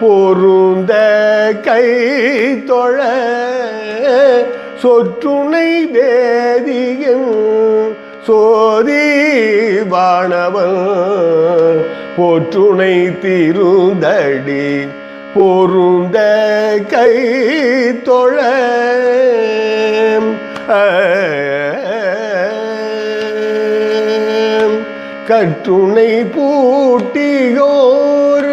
பொருந்த கை தொழ சொற்றுணை வேதியும் சோதி வாணவன் போற்றுணை திருந்தடி பொருந்த கை தொழ. கற்றுணை பூட்டியோர்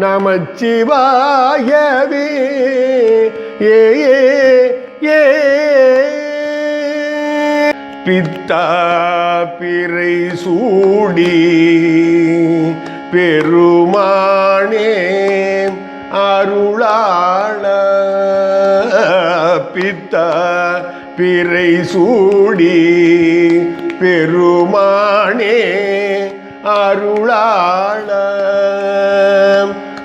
நமச்சிவாயவே. ஏ ஏ பித்தா பிறை சூடி பெருமானே அருளாள. பித்தா பிறை சூடி பெருமானே அருளாள.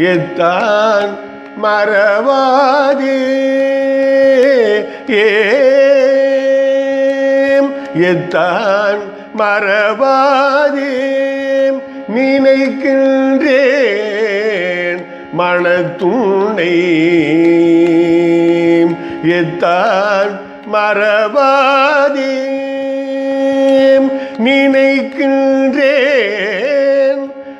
எத்தான் மறவாதே. ஏம் எத்தான் மறவாதே. நினைக்கின்றேன் மனத்துணை எத்தான் மறவாதே. நினைக்கின்றேன்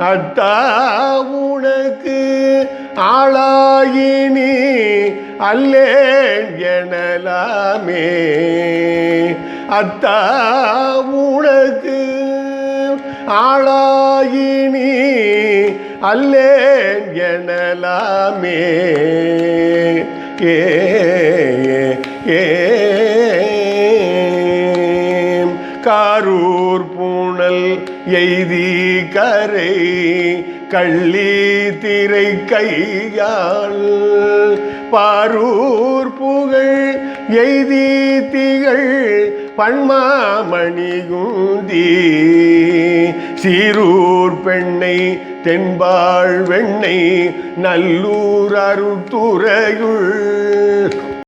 அத்தா உனக்கு ஆளாயினி அல்லேன் எனலாமே. அத்தா உனக்கு ஆளாயினி அல்லேன் எனலாமே. ஏ ஏ காரூர் பூணல் எய்தி கரை கள்ளி திரை கையால். பாரூர் புகழ் எய்தி திகழ் பன்மாமணிகுந்தி சீரூர் பெண்ணை தென்பாள் வெண்ணை நல்லூர் அருத்துறையுள்